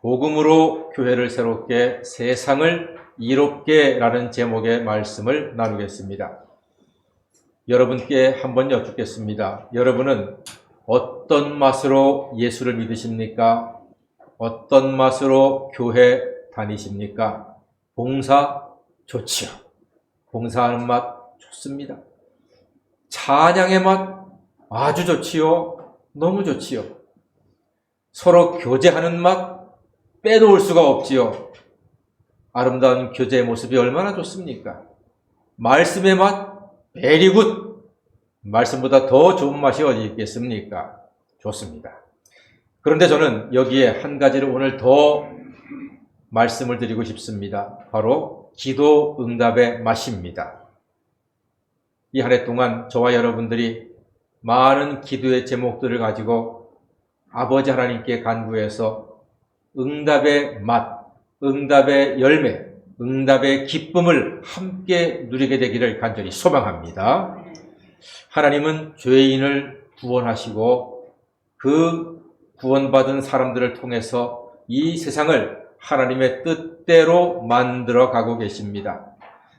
복음으로 교회를 새롭게 세상을 이롭게라는 제목의 말씀을 나누겠습니다. 여러분께 한번 여쭙겠습니다. 여러분은 어떤 맛으로 예수를 믿으십니까? 어떤 맛으로 교회 다니십니까? 봉사 좋지요. 봉사하는 맛 좋습니다. 찬양의 맛 아주 좋지요. 너무 좋지요. 서로 교제하는 맛 빼놓을 수가 없지요. 아름다운 교제의 모습이 얼마나 좋습니까? 말씀의 맛 베리굿. 말씀보다 더 좋은 맛이 어디 있겠습니까? 좋습니다. 그런데 저는 여기에 한 가지를 오늘 더 말씀을 드리고 싶습니다. 바로 기도 응답의 맛입니다. 이 한 해 동안 저와 여러분들이 많은 기도의 제목들을 가지고 아버지 하나님께 간구해서 응답의 맛, 응답의 열매, 응답의 기쁨을 함께 누리게 되기를 간절히 소망합니다. 하나님은 죄인을 구원하시고 그 구원받은 사람들을 통해서 이 세상을 하나님의 뜻대로 만들어 가고 계십니다.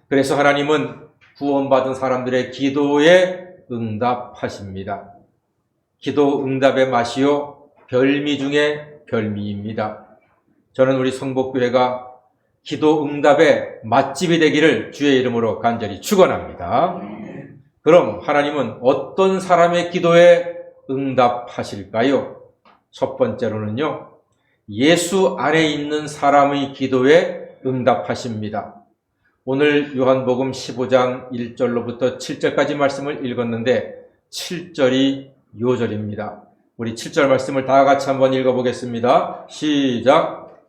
그래서 하나님은 구원받은 사람들의 기도에 응답하십니다. 기도 응답의 맛이요, 별미 중에 별미입니다. 저는 우리 성복교회가 기도 응답의 맛집이 되기를 주의 이름으로 간절히 축원합니다. 그럼 하나님은 어떤 사람의 기도에 응답하실까요? 첫 번째로는요. 예수 안에 있는 사람의 기도에 응답하십니다. 오늘 요한복음 15장 1절로부터 7절까지 말씀을 읽었는데 7절이 요절입니다. 우리 7절 말씀을 다 같이 한번 읽어보겠습니다. 시작.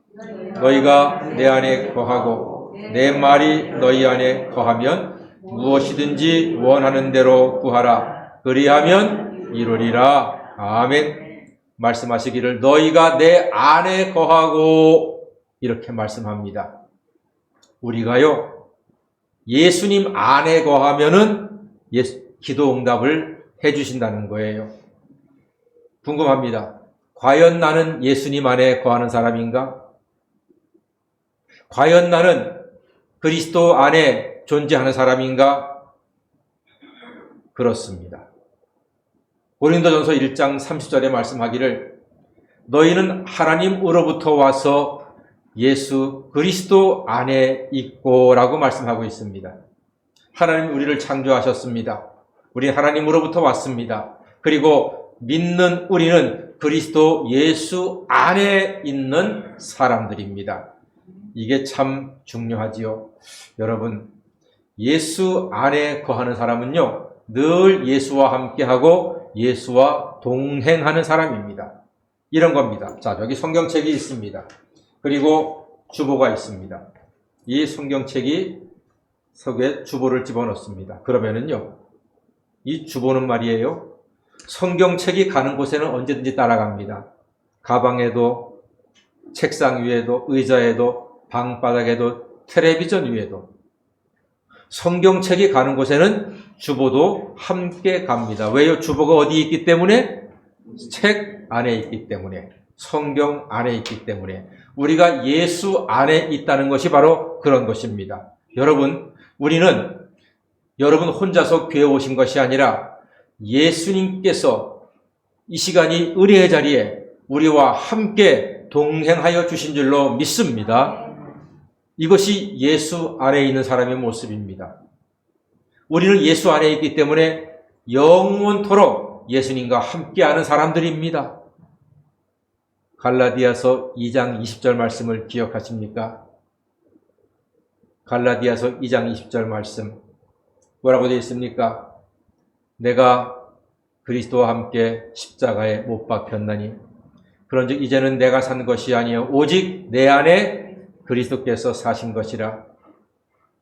너희가 내 안에 거하고 내 말이 너희 안에 거하면 무엇이든지 원하는 대로 구하라. 그리하면 이루리라. 아멘. 말씀하시기를 너희가 내 안에 거하고 이렇게 말씀합니다. 우리가요, 예수님 안에 거하면은 예수, 기도 응답을 해주신다는 거예요. 궁금합니다. 과연 나는 예수님 안에 거하는 사람인가? 과연 나는 그리스도 안에 존재하는 사람인가? 그렇습니다. 고린도전서 1장 30절에 말씀하기를 너희는 하나님으로부터 와서 예수 그리스도 안에 있고라고 말씀하고 있습니다. 하나님 우리를 창조하셨습니다. 우리 하나님으로부터 왔습니다. 그리고 믿는 우리는 그리스도 예수 안에 있는 사람들입니다. 이게 참 중요하지요. 여러분, 예수 안에 거하는 사람은요, 늘 예수와 함께하고 예수와 동행하는 사람입니다. 이런 겁니다. 자, 여기 성경책이 있습니다. 그리고 주보가 있습니다. 이 성경책이 속에 주보를 집어넣습니다. 그러면은요, 이 주보는 말이에요. 성경책이 가는 곳에는 언제든지 따라갑니다. 가방에도, 책상 위에도, 의자에도, 방바닥에도, 텔레비전 위에도. 성경책이 가는 곳에는 주보도 함께 갑니다. 왜요? 주보가 어디 있기 때문에? 책 안에 있기 때문에. 성경 안에 있기 때문에. 우리가 예수 안에 있다는 것이 바로 그런 것입니다. 여러분, 우리는 여러분 혼자서 교회 오신 것이 아니라 예수님께서 이 시간이 의뢰의 자리에 우리와 함께 동행하여 주신 줄로 믿습니다. 이것이 예수 안에 있는 사람의 모습입니다. 우리는 예수 안에 있기 때문에 영원토록 예수님과 함께하는 사람들입니다. 갈라디아서 2장 20절 말씀을 기억하십니까? 갈라디아서 2장 20절 말씀 뭐라고 되어 있습니까? 내가 그리스도와 함께 십자가에 못 박혔나니 그런즉 이제는 내가 산 것이 아니요 오직 내 안에 그리스도께서 사신 것이라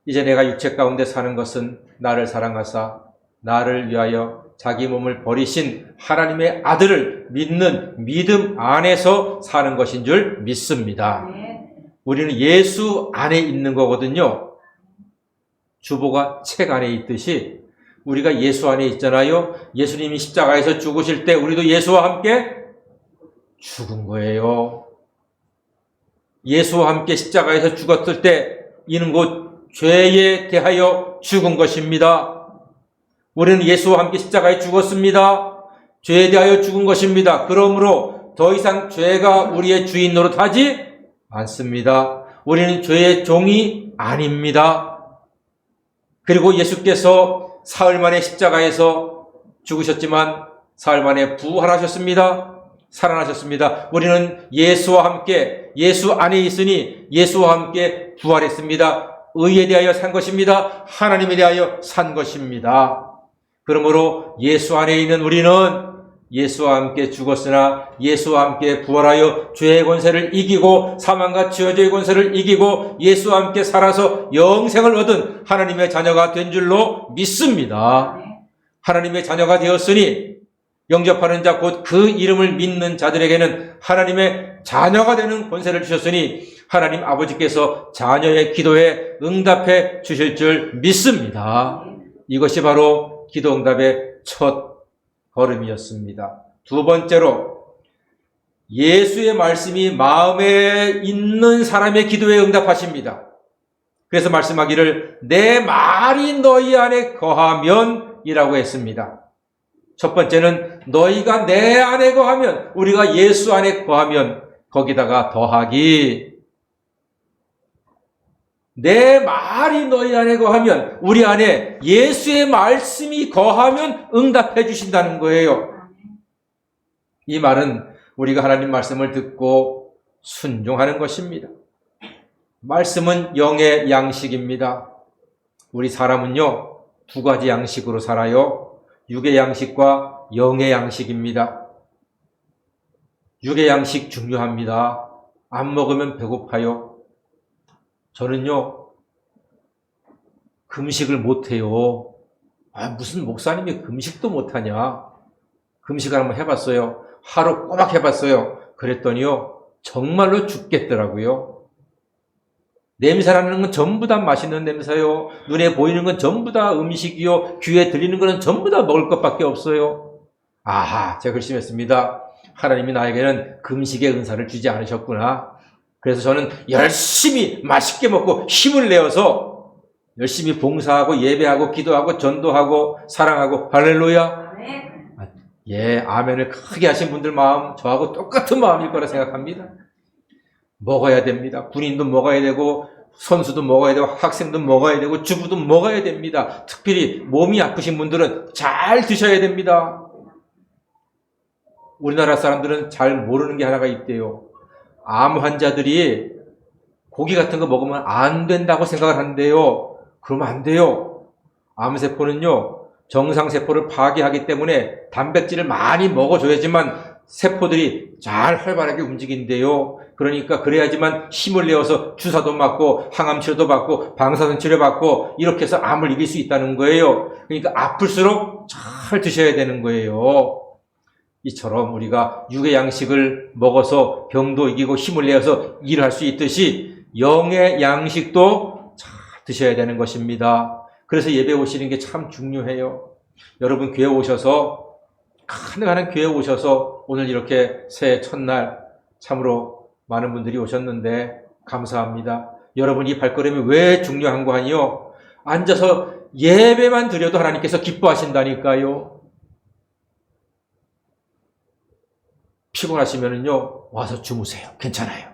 이제 내가 육체 가운데 사는 것은 나를 사랑하사 나를 위하여 자기 몸을 버리신 하나님의 아들을 믿는 믿음 안에서 사는 것인 줄 믿습니다. 우리는 예수 안에 있는 거거든요. 주보가 책 안에 있듯이 우리가 예수 안에 있잖아요. 예수님이 십자가에서 죽으실 때 우리도 예수와 함께 죽은 거예요. 예수와 함께 십자가에서 죽었을 때 이는 곧 죄에 대하여 죽은 것입니다. 우리는 예수와 함께 십자가에 죽었습니다. 죄에 대하여 죽은 것입니다. 그러므로 더 이상 죄가 우리의 주인 노릇하지 않습니다. 우리는 죄의 종이 아닙니다. 그리고 예수께서 사흘 만에 십자가에서 죽으셨지만 사흘 만에 부활하셨습니다. 살아나셨습니다. 우리는 예수와 함께 예수 안에 있으니 예수와 함께 부활했습니다. 의에 대하여 산 것입니다. 하나님에 대하여 산 것입니다. 그러므로 예수 안에 있는 우리는 예수와 함께 죽었으나 예수와 함께 부활하여 죄의 권세를 이기고 사망과 지어죄의 권세를 이기고 예수와 함께 살아서 영생을 얻은 하나님의 자녀가 된 줄로 믿습니다. 하나님의 자녀가 되었으니 영접하는 자 곧 그 이름을 믿는 자들에게는 하나님의 자녀가 되는 권세를 주셨으니 하나님 아버지께서 자녀의 기도에 응답해 주실 줄 믿습니다. 이것이 바로 기도 응답의 첫 걸음이었습니다. 두 번째로 예수의 말씀이 마음에 있는 사람의 기도에 응답하십니다. 그래서 말씀하기를 내 말이 너희 안에 거하면 이라고 했습니다. 첫 번째는 너희가 내 안에 거하면 우리가 예수 안에 거하면 거기다가 더하기 내 말이 너희 안에 거하면 우리 안에 예수의 말씀이 거하면 응답해 주신다는 거예요. 이 말은 우리가 하나님 말씀을 듣고 순종하는 것입니다. 말씀은 영의 양식입니다. 우리 사람은요, 두 가지 양식으로 살아요. 육의 양식과 영의 양식입니다. 육의 양식 중요합니다. 안 먹으면 배고파요. 저는요, 금식을 못해요. 아, 무슨 목사님이 금식도 못하냐? 금식을 한번 해봤어요. 하루 꼬박 해봤어요. 그랬더니요, 정말로 죽겠더라고요. 냄새나는 건 전부 다 맛있는 냄새요. 눈에 보이는 건 전부 다 음식이요. 귀에 들리는 거는 전부 다 먹을 것밖에 없어요. 아하, 제가 결심했습니다. 하나님이 나에게는 금식의 은사를 주지 않으셨구나. 그래서 저는 열심히 맛있게 먹고 힘을 내어서 열심히 봉사하고 예배하고 기도하고 전도하고 사랑하고 할렐루야. 예, 아멘을 크게 하신 분들 마음 저하고 똑같은 마음일 거라 생각합니다. 먹어야 됩니다. 군인도 먹어야 되고 선수도 먹어야 되고 학생도 먹어야 되고 주부도 먹어야 됩니다. 특별히 몸이 아프신 분들은 잘 드셔야 됩니다. 우리나라 사람들은 잘 모르는 게 하나가 있대요. 암 환자들이 고기 같은 거 먹으면 안 된다고 생각을 한대요. 그러면 안 돼요. 암세포는요, 정상세포를 파괴하기 때문에 단백질을 많이 먹어줘야지만 세포들이 잘 활발하게 움직인대요. 그러니까 그래야지만 힘을 내어서 주사도 맞고 항암 치료도 받고 방사선 치료 받고 이렇게 해서 암을 이길 수 있다는 거예요. 그러니까 아플수록 잘 드셔야 되는 거예요. 이처럼 우리가 육의 양식을 먹어서 병도 이기고 힘을 내어서 일을 할수 있듯이 영의 양식도 잘 드셔야 되는 것입니다. 그래서 예배 오시는 게 참 중요해요. 여러분 교회 오셔서 가능한 교회 오셔서 오늘 이렇게 새해 첫날 참으로 많은 분들이 오셨는데 감사합니다. 여러분 이 발걸음이 왜 중요한 거 아니요? 앉아서 예배만 드려도 하나님께서 기뻐하신다니까요. 피곤하시면은요 와서 주무세요. 괜찮아요.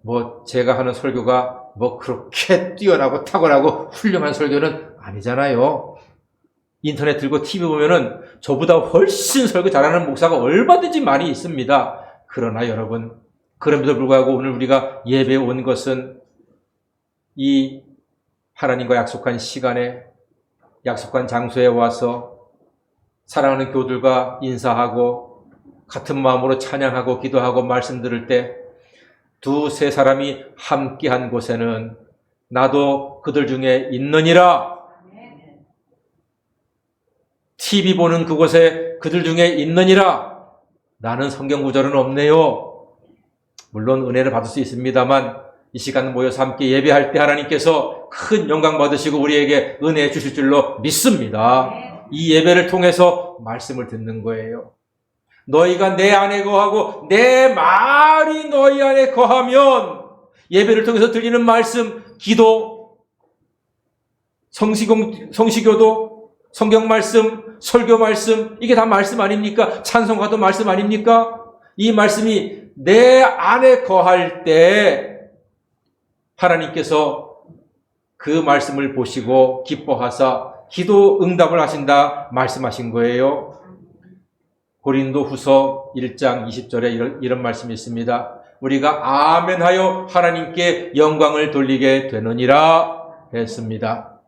뭐 제가 하는 설교가 뭐 그렇게 뛰어나고 탁월하고 훌륭한 설교는 아니잖아요. 인터넷 들고 TV 보면은 저보다 훨씬 설교 잘하는 목사가 얼마든지 많이 있습니다. 그러나 여러분, 그럼에도 불구하고 오늘 우리가 예배에 온 것은 이 하나님과 약속한 시간에 약속한 장소에 와서 사랑하는 교들과 인사하고 같은 마음으로 찬양하고 기도하고 말씀 들을 때 두 세 사람이 함께한 곳에는 나도 그들 중에 있느니라. TV 보는 그곳에 그들 중에 있느니라. 나는 성경 구절은 없네요. 물론 은혜를 받을 수 있습니다만 이 시간 모여서 함께 예배할 때 하나님께서 큰 영광 받으시고 우리에게 은혜 주실 줄로 믿습니다. 이 예배를 통해서 말씀을 듣는 거예요. 너희가 내 안에 거하고 내 말이 너희 안에 거하면 예배를 통해서 들리는 말씀, 기도, 성시공, 성시교도, 성경 말씀, 설교 말씀, 이게 다 말씀 아닙니까? 찬송가도 말씀 아닙니까? 이 말씀이 내 안에 거할 때 하나님께서 그 말씀을 보시고 기뻐하사 기도 응답을 하신다 말씀하신 거예요. 고린도 후서 1장 20절에 이런, 이런 말씀이 있습니다. 우리가 아멘하여 하나님께 영광을 돌리게 되느니라 했습니다.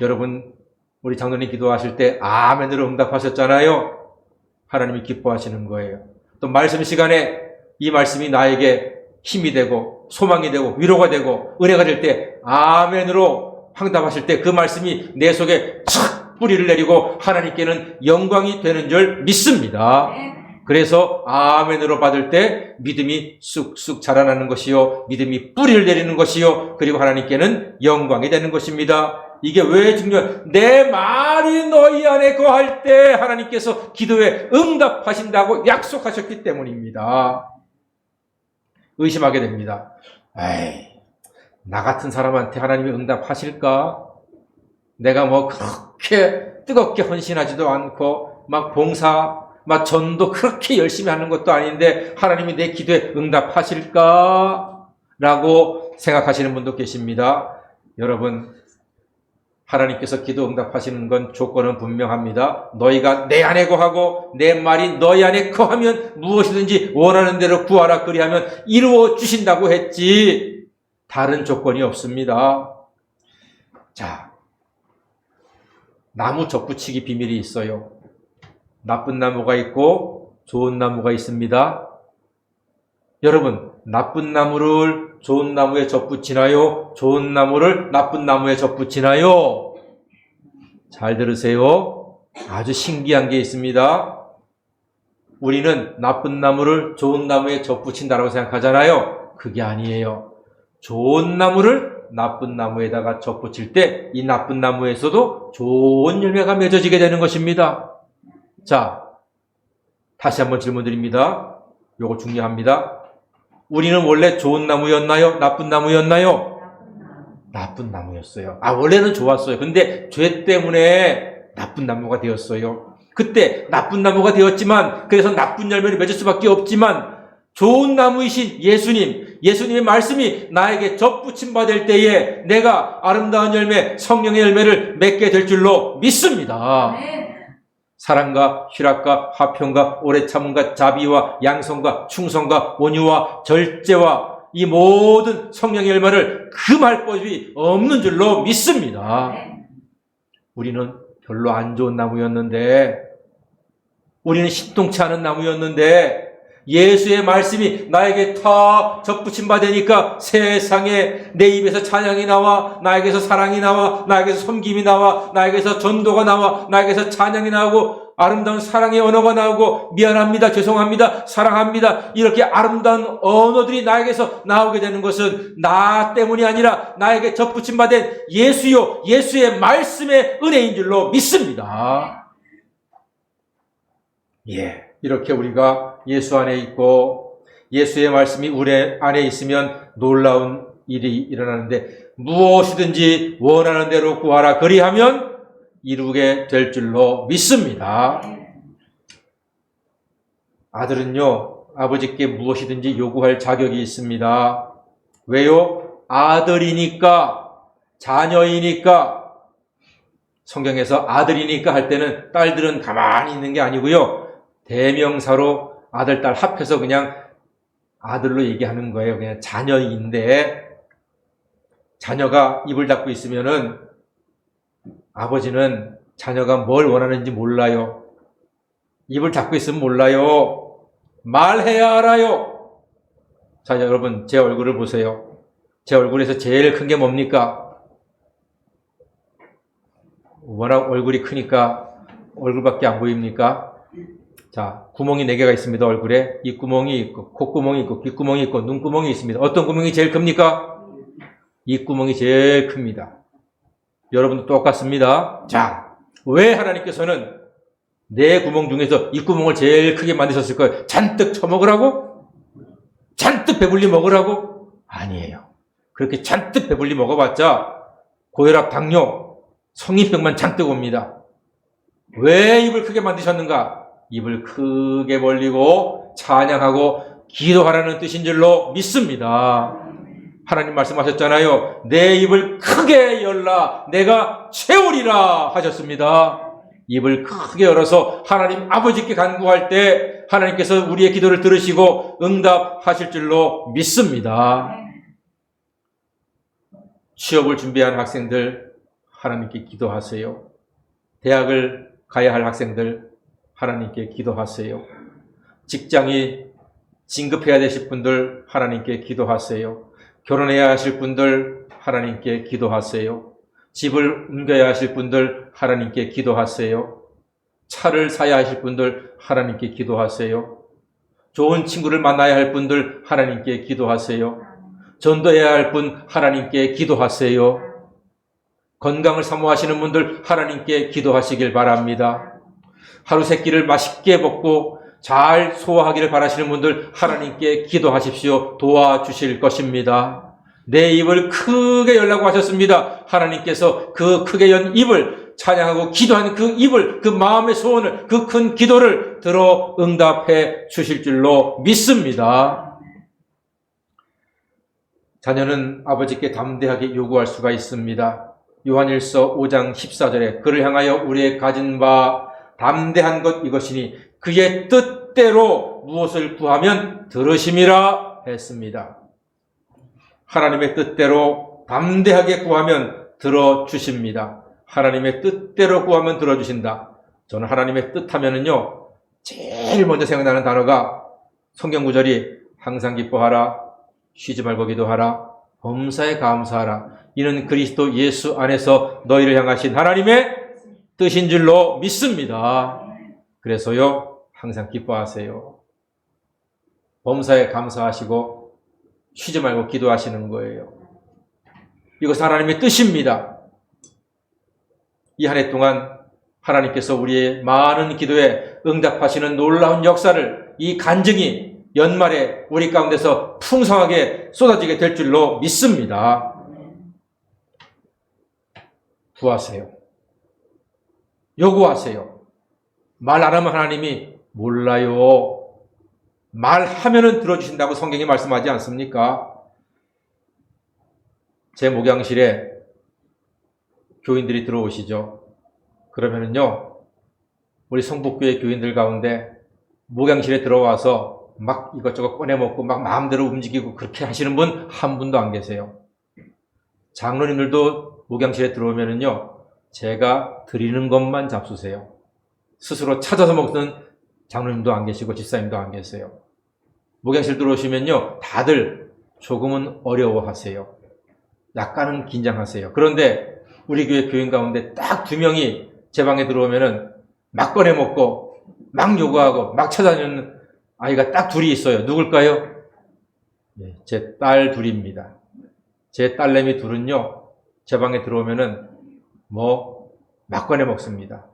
여러분, 우리 장로님 기도하실 때 아멘으로 응답하셨잖아요. 하나님이 기뻐하시는 거예요. 또 말씀 시간에 이 말씀이 나에게 힘이 되고 소망이 되고 위로가 되고 은혜가 될 때 아멘으로 황답하실 때 그 말씀이 내 속에 착 뿌리를 내리고 하나님께는 영광이 되는 줄 믿습니다. 그래서 아멘으로 받을 때 믿음이 쑥쑥 자라나는 것이요 믿음이 뿌리를 내리는 것이요 그리고 하나님께는 영광이 되는 것입니다. 이게 왜 중요한? 내 말이 너희 안에 거할 때 하나님께서 기도에 응답하신다고 약속하셨기 때문입니다. 의심하게 됩니다. 에이, 나 같은 사람한테 하나님이 응답하실까? 내가 뭐 그렇게 뜨겁게 헌신하지도 않고 막 봉사, 막 전도 그렇게 열심히 하는 것도 아닌데 하나님이 내 기도에 응답하실까? 라고 생각하시는 분도 계십니다. 여러분, 하나님께서 기도 응답하시는 건 조건은 분명합니다. 너희가 내 안에 거하고 내 말이 너희 안에 거하면 무엇이든지 원하는 대로 구하라 그리하면 이루어 주신다고 했지. 다른 조건이 없습니다. 자, 나무 접붙이기 비밀이 있어요. 나쁜 나무가 있고 좋은 나무가 있습니다. 여러분, 나쁜 나무를 좋은 나무에 접붙이나요? 좋은 나무를 나쁜 나무에 접붙이나요? 잘 들으세요. 아주 신기한 게 있습니다. 우리는 나쁜 나무를 좋은 나무에 접붙인다고 생각하잖아요. 그게 아니에요. 좋은 나무를 나쁜 나무에다가 접붙일 때 이 나쁜 나무에서도 좋은 열매가 맺어지게 되는 것입니다. 자, 다시 한번 질문 드립니다. 요거 중요합니다. 우리는 원래 좋은 나무였나요? 나쁜 나무였나요? 나쁜 나무였어요. 아, 원래는 좋았어요. 근데 죄 때문에 나쁜 나무가 되었어요. 그때 나쁜 나무가 되었지만, 그래서 나쁜 열매를 맺을 수밖에 없지만, 좋은 나무이신 예수님, 예수님의 말씀이 나에게 접붙임 받을 때에 내가 아름다운 열매, 성령의 열매를 맺게 될 줄로 믿습니다. 사랑과 희락과 화평과 오래 참음과 자비와 양성과 충성과 온유와 절제와 이 모든 성령의 열매를 금할 법이 없는 줄로 믿습니다. 우리는 별로 안 좋은 나무였는데 우리는 신통치 않은 나무였는데 예수의 말씀이 나에게 다 접붙임 받으니까 세상에 내 입에서 찬양이 나와 나에게서 사랑이 나와 나에게서 섬김이 나와 나에게서 전도가 나와 나에게서 찬양이 나오고 아름다운 사랑의 언어가 나오고 미안합니다 죄송합니다 사랑합니다 이렇게 아름다운 언어들이 나에게서 나오게 되는 것은 나 때문이 아니라 나에게 접붙임 받은 예수요 예수의 말씀의 은혜인 줄로 믿습니다. 예, 이렇게 우리가 예수 안에 있고 예수의 말씀이 우리 안에 있으면 놀라운 일이 일어나는데 무엇이든지 원하는 대로 구하라 그리하면 이루게 될 줄로 믿습니다. 아들은요, 아버지께 무엇이든지 요구할 자격이 있습니다. 왜요? 아들이니까, 자녀이니까, 성경에서 아들이니까 할 때는 딸들은 가만히 있는 게 아니고요. 대명사로 아들, 딸 합해서 그냥 아들로 얘기하는 거예요. 그냥 자녀인데, 자녀가 입을 닫고 있으면은 아버지는 자녀가 뭘 원하는지 몰라요. 입을 닫고 있으면 몰라요. 말해야 알아요. 자, 여러분, 제 얼굴을 보세요. 제 얼굴에서 제일 큰 게 뭡니까? 워낙 얼굴이 크니까 얼굴밖에 안 보입니까? 자, 구멍이 4개가 있습니다, 얼굴에. 입구멍이 있고, 콧구멍이 있고, 귓구멍이 있고, 눈구멍이 있습니다. 어떤 구멍이 제일 큽니까? 입구멍이 제일 큽니다. 여러분도 똑같습니다. 자, 왜 하나님께서는 내 구멍 중에서 입구멍을 제일 크게 만드셨을까요? 잔뜩 처먹으라고? 잔뜩 배불리 먹으라고? 아니에요. 그렇게 잔뜩 배불리 먹어봤자 고혈압, 당뇨, 성인병만 잔뜩 옵니다. 왜 입을 크게 만드셨는가? 입을 크게 벌리고 찬양하고 기도하라는 뜻인 줄로 믿습니다. 하나님 말씀하셨잖아요. 내 입을 크게 열라 내가 채우리라 하셨습니다. 입을 크게 열어서 하나님 아버지께 간구할 때 하나님께서 우리의 기도를 들으시고 응답하실 줄로 믿습니다. 취업을 준비한 학생들 하나님께 기도하세요. 대학을 가야 할 학생들 하나님께 기도하세요. 직장이 진급해야 되실 분들 하나님께 기도하세요. 결혼해야 하실 분들 하나님께 기도하세요. 집을 옮겨야 하실 분들 하나님께 기도하세요. 차를 사야 하실 분들 하나님께 기도하세요. 좋은 친구를 만나야 할 분들 하나님께 기도하세요. 전도해야 할 분 하나님께 기도하세요. 건강을 사모하시는 분들 하나님께 기도하시길 바랍니다. 하루 세 끼를 맛있게 먹고 잘 소화하기를 바라시는 분들 하나님께 기도하십시오. 도와주실 것입니다. 내 입을 크게 열라고 하셨습니다. 하나님께서 그 크게 연 입을 찬양하고 기도하는 그 입을 그 마음의 소원을 그 큰 기도를 들어 응답해 주실 줄로 믿습니다. 자녀는 아버지께 담대하게 요구할 수가 있습니다. 요한일서 5장 14절에 그를 향하여 우리의 가진 바 담대한 것 이것이니 그의 뜻대로 무엇을 구하면 들으심이라 했습니다. 하나님의 뜻대로 담대하게 구하면 들어주십니다. 하나님의 뜻대로 구하면 들어주신다. 저는 하나님의 뜻 하면은요, 제일 먼저 생각나는 단어가 성경 구절이 항상 기뻐하라, 쉬지 말고 기도하라, 범사에 감사하라. 이는 그리스도 예수 안에서 너희를 향하신 하나님의 뜻인 줄로 믿습니다. 그래서요, 항상 기뻐하세요. 범사에 감사하시고 쉬지 말고 기도하시는 거예요. 이것은 하나님의 뜻입니다. 이 한 해 동안 하나님께서 우리의 많은 기도에 응답하시는 놀라운 역사를 이 간증이 연말에 우리 가운데서 풍성하게 쏟아지게 될 줄로 믿습니다. 구하세요. 요구하세요. 말 안 하면 하나님이 몰라요. 말하면은 들어주신다고 성경이 말씀하지 않습니까? 제 목양실에 교인들이 들어오시죠. 그러면은요, 우리 성북교회 교인들 가운데 목양실에 들어와서 막 이것저것 꺼내 먹고 막 마음대로 움직이고 그렇게 하시는 분 한 분도 안 계세요. 장로님들도 목양실에 들어오면은요, 제가 드리는 것만 잡수세요. 스스로 찾아서 먹는 장로님도 안 계시고 집사님도 안 계세요. 목양실 들어오시면요, 다들 조금은 어려워하세요. 약간은 긴장하세요. 그런데 우리 교회 교인 가운데 딱 두 명이 제 방에 들어오면은 막 꺼내 먹고 막 요구하고 막 찾아다니는 아이가 딱 둘이 있어요. 누굴까요? 예, 제딸 둘입니다. 제 딸내미 둘은요, 제 방에 들어오면은 뭐막 꺼내 먹습니다.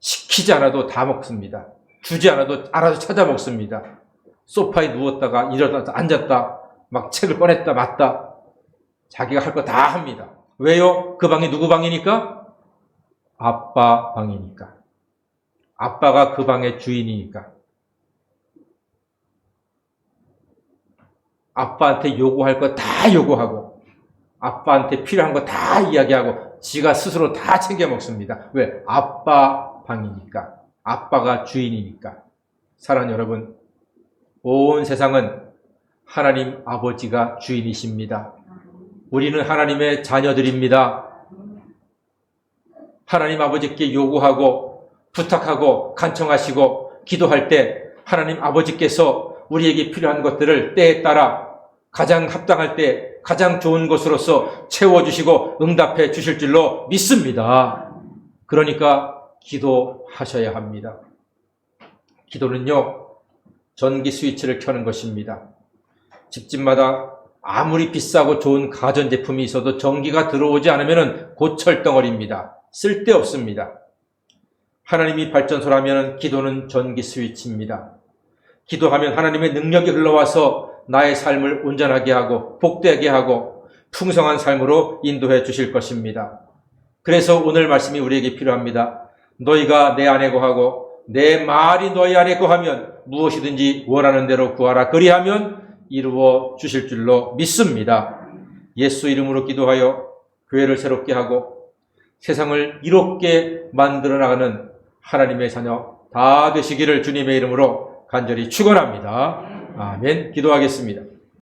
시키지 않아도 다 먹습니다. 주지 않아도 알아서 찾아 먹습니다. 소파에 누웠다가 일어났다 앉았다 막 책을 꺼냈다 맞다 자기가 할 거 다 합니다. 왜요? 그 방이 누구 방이니까? 아빠 방이니까. 아빠가 그 방의 주인이니까. 아빠한테 요구할 거 다 요구하고, 아빠한테 필요한 거 다 이야기하고, 지가 스스로 다 챙겨 먹습니다. 왜? 아빠 방이니까. 아빠가 주인이니까. 사랑하는 여러분, 온 세상은 하나님 아버지가 주인이십니다. 우리는 하나님의 자녀들입니다. 하나님 아버지께 요구하고 부탁하고 간청하시고 기도할 때 하나님 아버지께서 우리에게 필요한 것들을 때에 따라 가장 합당할 때 가장 좋은 것으로서 채워주시고 응답해 주실 줄로 믿습니다. 그러니까 기도하셔야 합니다. 기도는요, 전기 스위치를 켜는 것입니다. 집집마다 아무리 비싸고 좋은 가전제품이 있어도 전기가 들어오지 않으면 고철덩어리입니다. 쓸데없습니다. 하나님이 발전소라면 기도는 전기 스위치입니다. 기도하면 하나님의 능력이 흘러와서 나의 삶을 온전하게 하고 복되게 하고 풍성한 삶으로 인도해 주실 것입니다. 그래서 오늘 말씀이 우리에게 필요합니다. 너희가 내 안에 거하고 내 말이 너희 안에 거하면 무엇이든지 원하는 대로 구하라. 그리하면 이루어 주실 줄로 믿습니다. 예수 이름으로 기도하여 교회를 새롭게 하고 세상을 이롭게 만들어 나가는 하나님의 자녀 다 되시기를 주님의 이름으로 간절히 축원합니다. 아멘. 기도하겠습니다.